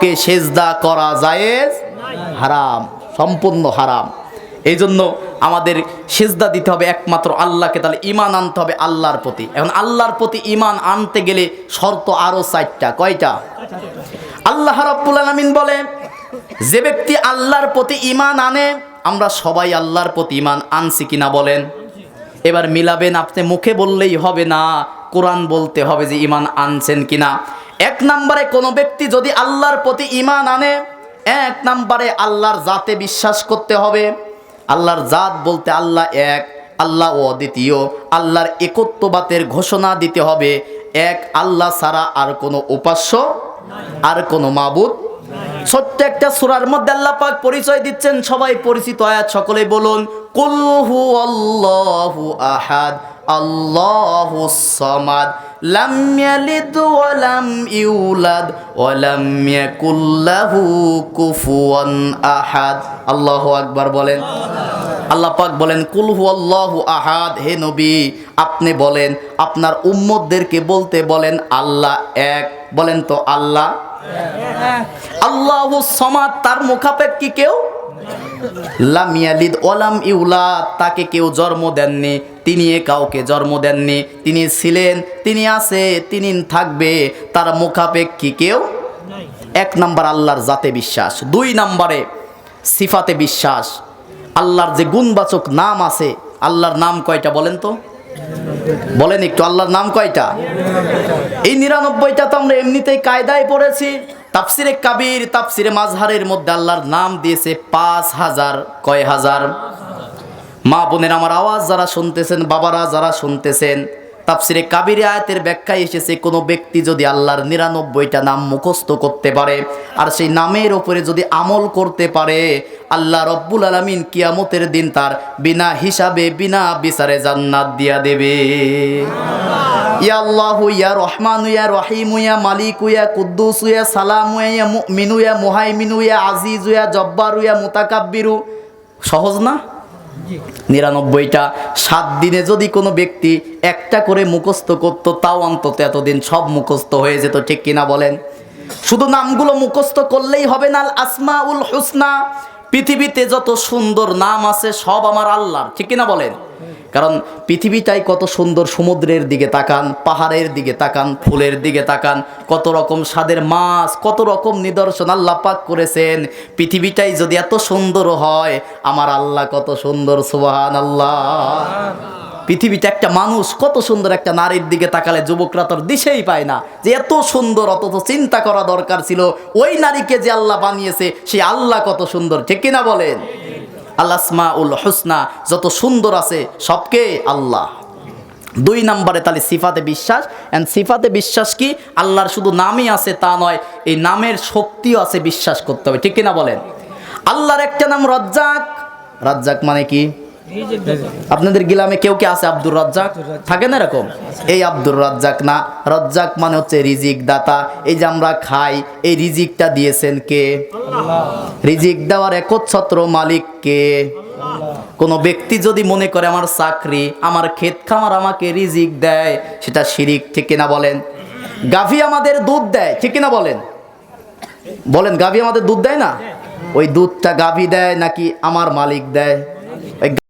কাউকে সেজদা করা জায়েজ? হারাম, সম্পূর্ণ হারাম। এই জন্য আমাদের সেজদা দিতে হবে একমাত্র আল্লাহকে, তাহলে ইমান আনতে হবে আল্লাহর প্রতি। এখন আল্লাহর প্রতি ইমান আনতে গেলে শর্ত আরও চারটা, কয়টা? আল্লাহ রাব্বুল আলামিন বলে, যে ব্যক্তি আল্লাহর প্রতি ইমান আনে, আমরা সবাই আল্লাহর প্রতি ইমান আনছি কিনা বলেন? এবার মিলাবেন, আপনি মুখে বললেই হবে না, কোরআন বলতে হবে যে ইমান আনছেন কিনা। এক নম্বরে কোনো ব্যক্তি যদি আল্লাহর প্রতি ইমান আনে, এক নম্বরে আল্লাহর জাতে বিশ্বাস করতে হবে। আল্লাহর জাত বলতে আল্লাহ এক, আল্লাহ অদ্বিতীয়, আল্লাহর একত্ববাতের ঘোষণা দিতে হবে। এক, আল্লাহ ছাড়া আর কোনো উপাস্য আর কোনো মাবুদ ছোট্ট একটা সুরার মধ্যে আল্লাহ পাক পরিচয় দিচ্ছেন। সবাই পরিচিত আয়াত সকলে বলুন কুলহু আল্লাহু আহাদ। আল্লাহু সামাদ লাম ইয়ালিদ ওয়া লাম ইউলাদ ওয়া লাম ইয়াকুল লাহু কুফুয়ান আহাদ। আল্লাহু আকবার বলেন। আল্লাহ পাক বলেন কুলহু আল্লাহু আহাদ হে নবী, আপনি বলেন, আপনার উম্মতদেরকে বলতে বলেন, আল্লাহ এক বলেন তো আল্লাহ। আল্লাহু সমাদ তার মুখাপেক্ষি কেউ? লাম ইয়ালিদ ওয়ালাম ইউলাদ তাকে কেউ জন্ম দেননি। তিনি কাউকে জন্ম দেননি। তিনি ছিলেন তিনি আছে তিনি থাকবে তার মুখাপেক্ষি কেউ এক নাম্বার আল্লাহর জাতে বিশ্বাস দুই নাম্বারে সিফাতে বিশ্বাস। আল্লাহর যে গুণবাচক নাম আছে আল্লাহর নাম কয়টা বলেন তো? বলেন একটু আল্লাহর নাম কয়টা? এই নিরানব্বইটা তো আমরা এমনিতেই কায়দায় পড়েছি। তাফসিরে কাবির, তাফসিরে মাঝহারের মধ্যে আল্লাহর নাম দিয়েছে পাঁচ হাজার। কয় হাজার? মা বোনের, আমার আওয়াজ যারা শুনতেছেন, বাবারা যারা শুনতেছেন, তাফসিরে কাবিরে আয়াতের ব্যাখ্যায় এসেছে, কোনো ব্যক্তি যদি আল্লাহর নিরানব্বইটা নাম মুখস্থ করতে পারে, আর সেই নামের ওপরে যদি আমল করতে পারে, আল্লাহ রব্বুল আলমিন কিয়ামতের দিন তার বিনা হিসাবে, বিনা বিচারে জান্নাত দিয়া দেবে। ইয়া আল্লাহু ইয়া রহমান ইয়া রহিম ইয়া মালিক ইয়া কুদ্দুস ইয়া সালাম ইয়া মুমিনু ইয়া মুহাইমিনু ইয়া আজিজ ইয়া জব্বার ইয়া মুতাকাব্বিরু। সহজ না? নিরানব্বইটা। সাত দিনে যদি কোনো ব্যক্তি একটা করে মুখস্থ করত, তাও অন্তত এতদিন সব মুখস্থ হয়ে যেত, ঠিক কিনা বলেন? শুধু নামগুলো মুখস্থ করলেই হবে না আসমা উল হুসনা। পৃথিবীতে যত সুন্দর নাম আছে, সব আমার আল্লাহর, ঠিক কিনা বলেন? কারণ পৃথিবীটাই কত সুন্দর সমুদ্রের দিকে তাকান, পাহাড়ের দিকে তাকান, ফুলের দিকে তাকান, কত রকম স্বাদের মাছ, কত রকম নিদর্শন আল্লাহ পাক করেছেন। পৃথিবীটাই যদি এত সুন্দর হয়, আমার আল্লাহ কত সুন্দর সুবাহান আল্লাহ পৃথিবীতে একটা মানুষ, কত সুন্দর একটা নারীর দিকে তাকালে যুবকরা তোর দিশেই পায় না। যে এত সুন্দর, অথচ চিন্তা করা দরকার ছিল, ওই নারীকে যে আল্লাহ বানিয়েছে, সে আল্লাহ কত সুন্দর, ঠিক কিনা বলেন? আল্লাসমা উল হোসনা, যত সুন্দর আছে সবকে আল্লাহ। দুই নম্বরে তাহলে সিফাতে বিশ্বাস। অ্যান্ড সিফাতে বিশ্বাস কি? আল্লাহর শুধু নামই আছে তা নয়, এই নামের শক্তিও আছে বিশ্বাস করতে হবে। ঠিক কিনা বলেন? আল্লাহর একটা নাম রজ্জাক। রাজ্জাক মানে কি? আপনাদের গিলামে কেউ কে আছে আব্দুর রাজ্জাক? থাকে না এরকম? এই আব্দুর রাজ্জাক না। রাজ্জাক মানে হচ্ছে রিজিক দাতা। এই যে আমরা খাই এই রিজিকটা দিয়েছেন কে? রিজিক দেওয়ার একচ্ছত্র মালিক কে? কোনো ব্যক্তি যদি মনে করে আমার চাকরি আমার ক্ষেত খামার আমাকে রিজিক দেয় সেটা শিরিক ঠিক কিনা বলেন? গাভী আমাদের দুধ দেয় ঠিক কিনা বলেন? বলেন গাভী আমাদের দুধ দেয় না? ওই দুধটা গাভী দেয় নাকি আমার মালিক দেয়?